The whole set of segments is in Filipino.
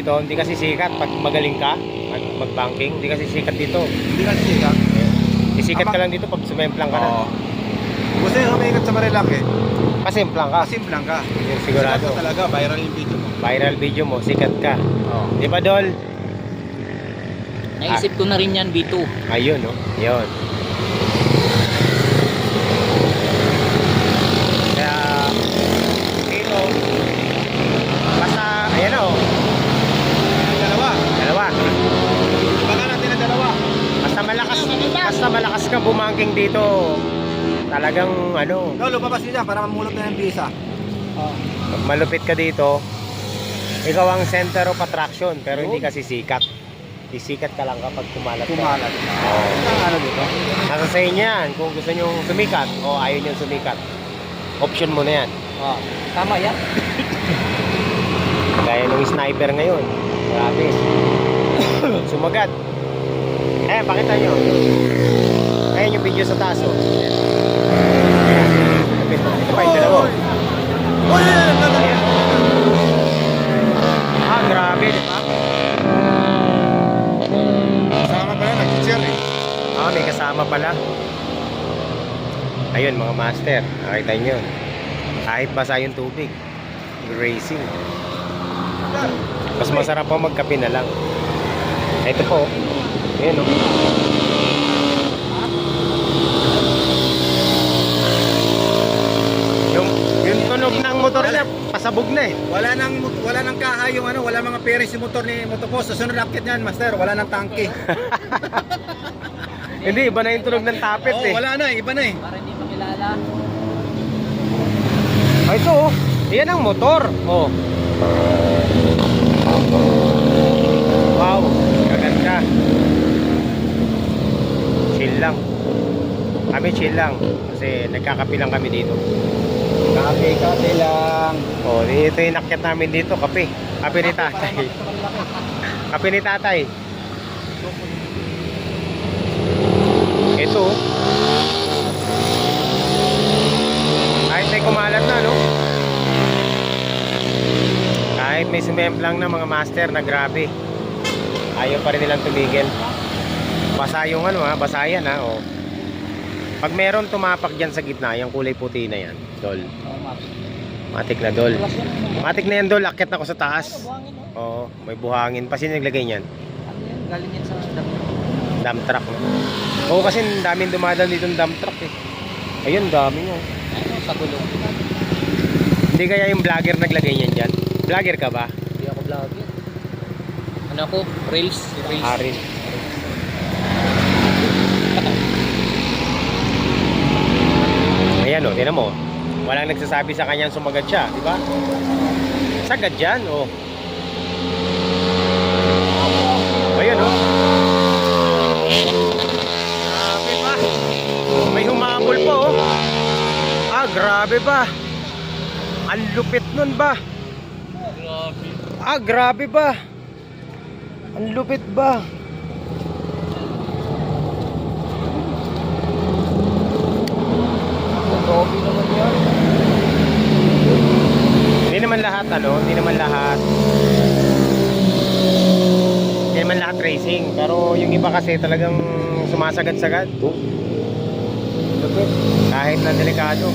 ka dito, hindi kasi sikat pag magaling ka, mag mag-banking, hindi kasi sikat dito. Hindi kasi sikat. Sisikat ka Ama- lang dito pag sumemplang ka na. Oo. Gusto yung umiikat sa Marilaki. Pasemplang ka. Kasim lang ka. Yung sigurado. Sikat ka talaga, viral yung video mo. Viral video mo, sikat ka. Oo. Di ba, Dol? Naisip ko na rin yan, B2. Ayun, no? Yun. Kaya, dito, basta, ayan o, Ang dalawa. dalawa. Baka natin ang dalawa. Basta malakas, basta ka bumangking dito, talagang, ano, No, lumabas ka dyan para mamulot na yung visa. pag malupit ka dito, ikaw ang center of attraction, pero hindi kasi sikat. Sisikat ka lang kapag kumalat ka. Kumalat. Oo. Ang ano dito? Nasa sa inyo yan, kung gusto nyo sumikat o ayaw nyo sumikat. Option mo na yan. Oh, tama yan. Gaya nung sniper ngayon. Grabe. Sumagat. Eh, pakita nyo. Video sa taas. Oh. Ito pa yung dalawa. Ah, grabe, di ba? Kasama pa yan, nag-share eh. Ah, may kasama pala. Ayun, mga master. Nakita nyo. Kahit basa yung tubig. Racing. Mas masarap pa magkape na lang. Ito po. Ayan o. Yung, yung tunog ng motor niya, pasabog na eh. Wala nang wala nang kaha yung ano, wala mga bearings yung motor ni Motopost. Sa sunod akit niyan, master, wala nang tangke. Hindi, iba na yung tunog ng tapet Oo, eh. wala na, iba na eh. Para hindi makilala. Oh, ito oh. Yan ang motor. Oh. Wow, kaganda. Chill lang. Kami chill lang kasi nagkakape lang kami dito. Kape, kape lang. Oh, ito yung nakyat namin dito, kape. Kape ni tatay. Kape ni tatay. Ito. Kahit may kumalat na, no? Kahit may sumemplang na mga master na grabe. Ayaw pa rin nilang tumigil. Basa yung ano ha, basa yan ha. Oh. Pag meron tumapak dyan sa gitna, yung kulay puti na yan, dol. Oh. Matik na dol. Matik na yan dol, akit ako sa taas. Oh. Oo, may buhangin. Pa sino naglagay niyan? Ano? Galing yan sa dam. Dump truck. No? Oo, kasi daming dumadaan dito ng dump truck eh. Ayun, dami nga. Ano, sa gulong. Hindi kaya yung vlogger naglagay niyan dyan? Vlogger ka ba? Hindi ako vlogger. Ano ako? Rails. Rails. Arin. Ayan o, tinan mo. Walang nagsasabi sa kanyang sumagat siya, di ba? Sagad yan, o. Ayan o. Grabe pa. May humabol po, o. Ah, grabe ba? Ang lupit nun ba? Grabe. Ah, grabe ba? Ang lupit ba? Grabe naman yan. Hindi naman lahat ano, hindi naman lahat. Hindi naman lahat racing, pero yung iba kasi talagang sumasagad-sagad. Kahit na delikado.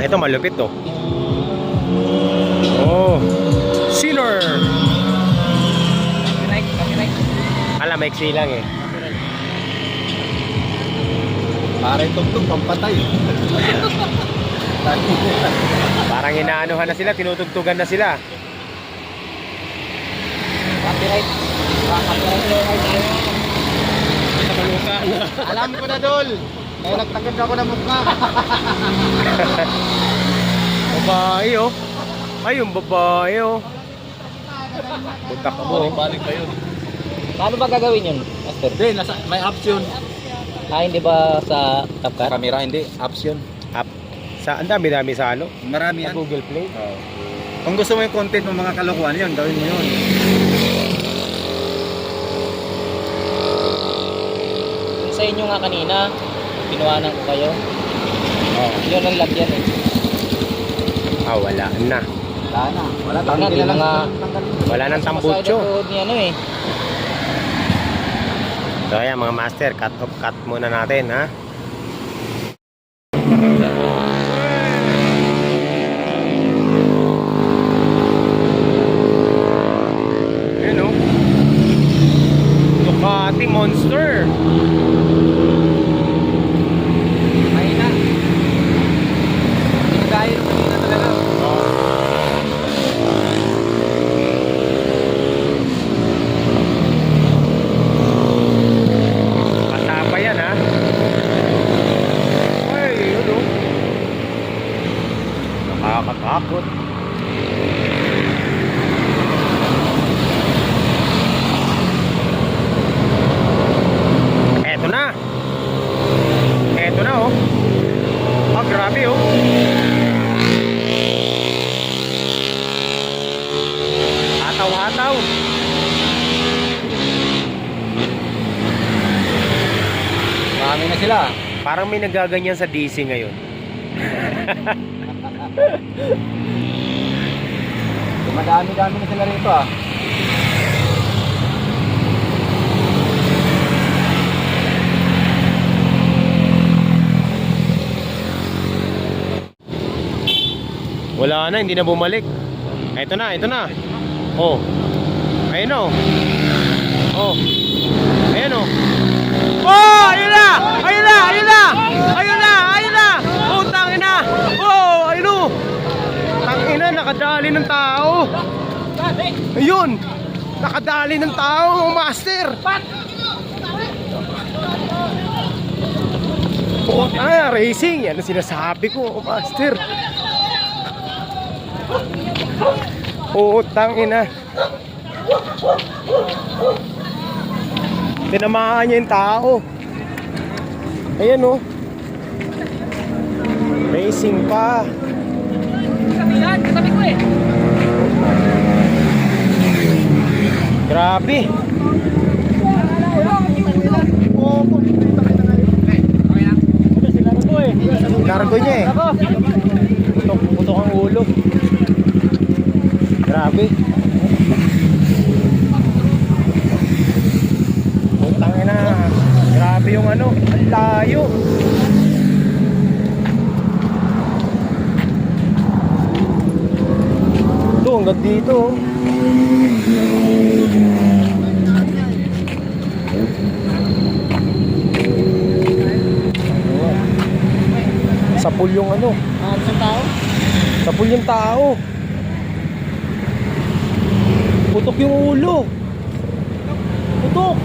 Ito malupit to. Oh. Copyright. Copyright. Alam, maiksi lang eh. Copyright. Pare tugtog pampatay. Parang inaanuhan na sila, tinutugtugan na sila. Copyright. Copyright. Alam ko na, Dol. Kaya nagtagad ako ng mukha. Babae oh. Ay, yung babae oh. Butak mo. Balik pa yun. Paano ba gagawin yun, Master? Hindi, nasa, may option. Ah, hindi ba sa CapCut? Camera, hindi. Option. Up. Sa, ang dami-dami sa ano? Marami Sa yan. Google Play. Kung gusto mo yung content ng mga kalokohan yun, gawin mo yun. Yung sa inyo nga kanina, kinuhanan ko kayo. Oh. Yun ang lagyan eh. Ah, wala na. Wala na. Wala Wala na, di na nga. Wala nang tambucho. Masaya ni ano eh. So ayan mga master, cut off cut muna natin ha. Ayan o. Ducati Monster. Mahina. Hindi kagaya nung kanina talaga. Matapa yan ha. Ay, yun o. Nakakatakot. Eto na. Eto na oh. Ah, grabe oh. Hataw-hataw. Marami na sila. Parang may nagaganyan sa DC ngayon. Madami-dami na sila rito ah. Wala na, hindi na bumalik. Ito na, ito na. Oh. Ayun oh. Oh. Ayun oh. Oh, ayun na! Ayun na! Ayun na! Ayun na! Ayun na! Oh, tangin na! Oh, ayun oh. Tangin na, nakadali ng tao. Ayun! Nakadali ng tao, oh, master! Oh, ah, racing! Yan ang sinasabi ko, oh, master. Utang ina. Tinamaan niya yung tao. Ayan oh. Racing pa. Grabe. Largo niya eh. Putok, putok ang ulo. Grabe. Putang ina. Grabe yung ano, ang layo. Ito, hanggang dito. oh. Sa pool yung ano. Ah, sa tao? Sa pool yung tao. Putok yung ulo. Putok.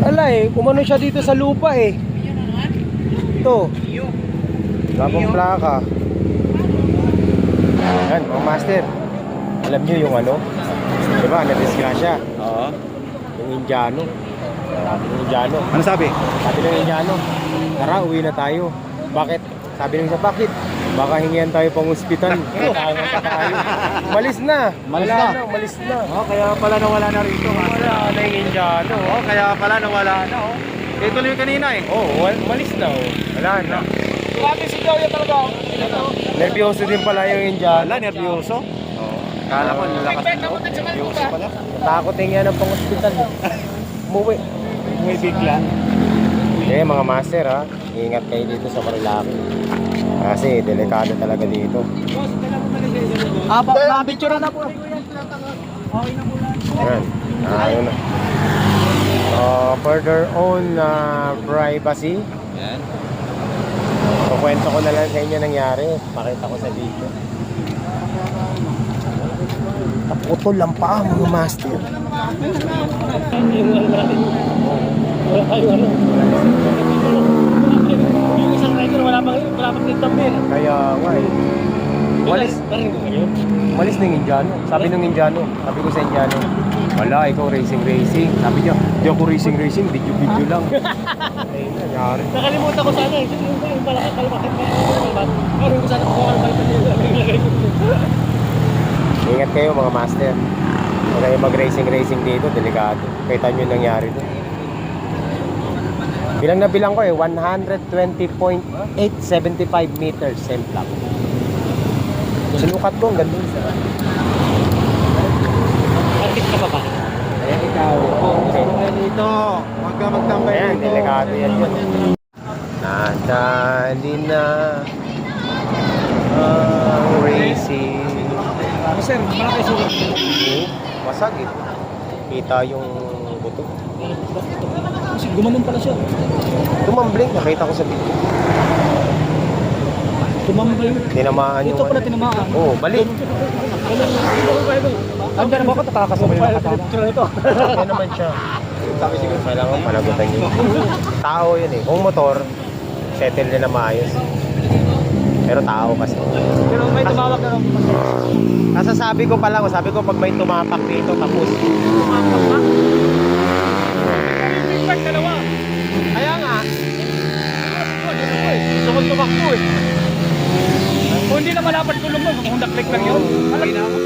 Ala eh, umano siya dito sa lupa eh. Ito. Bagong plaka. Yan, mga master. Alam niyo yung ano? Di ba, na-disgrasya. Oo. Yung Indiano. Sabi ng Indiano. Ano sabi? Sabi ng Indiano, tara, uwi na tayo. Bakit? Sabi ng isa, bakit? Baka hingihan tayo pang ospital. Kailangan pa tayo. Malis na. Malis Wala na. Malis na. Oh, kaya pala nawala na rito. Wala na yung Indiano. Oh, kaya pala nawala na oh. Kaya tuloy yung kanina eh. Oh, wal- malis na. Oh. Wala na. Grabe si Joey talaga. Nervyoso din pala yung Indiano. Wala, nervyoso. Oo. Kala ko nilakas na. oh. Nervyoso pala. Takot yung yan ang pang ospital. Umuwi. May bigla. Eh, mga master ha. Ingat kayo dito sa Marilaki. Kasi delikado talaga dito. Ah, ba, picture na po. Ayan. Ah, yun na. Uh, for their own uh, privacy, Yan. Kukwento ko na lang sa inyo nangyari. Pakita ko sa video. Naputol lang pa mga master. Wala kayo ano. Yung isang rider wala pang wala pang nagtampi. Kaya nga eh. Walis, walis ng Indiano. Sabi ng Indiano, sabi ko sa Indiano, wala, ikaw racing racing. Sabi niya, di ako racing racing, video video lang. Ayun, nangyari. Nakalimutan ko sana eh. Yung yung pala kalmakin pa. Kalmat. Parin ko sana kung ano ba ito. Ingat kayo mga master. Huwag kayo mag-racing racing dito, delikado. Kita nyo yung nangyari doon. Bilang na bilang ko eh, 120.875 meters semplang. Sinukat ko, ang ganda. Ka pa ba? Ayan ikaw. Ay, dito. Huwag ka magtambay Ayan, dito. delikado yan yun. Nadali na ang racing. Sir, malaki sulat. Oh, Wasag eh. Kita yung buto. Kasi gumanon pala siya. Tumambling, nakita ko sa video. Tumama kayo. Tinamaan yung... Ito pala ano. tinamaan. Oo, oh, balik. Ang dyan ba ko tatakas mo yung katana? Yan naman siya. Sabi siguro, kailangan panagutan yun. Tao yun eh. Kung motor, settle nila maayos. Pero tao kasi. Pero may tumawag na lang. Kasasabi ko pa lang, sabi ko pag may tumapak dito, tapos. Feedback dalawa. Kaya nga, Gusto ko tumakbo eh. Na malapad tulong mo, kung naklik lang yun. Ako.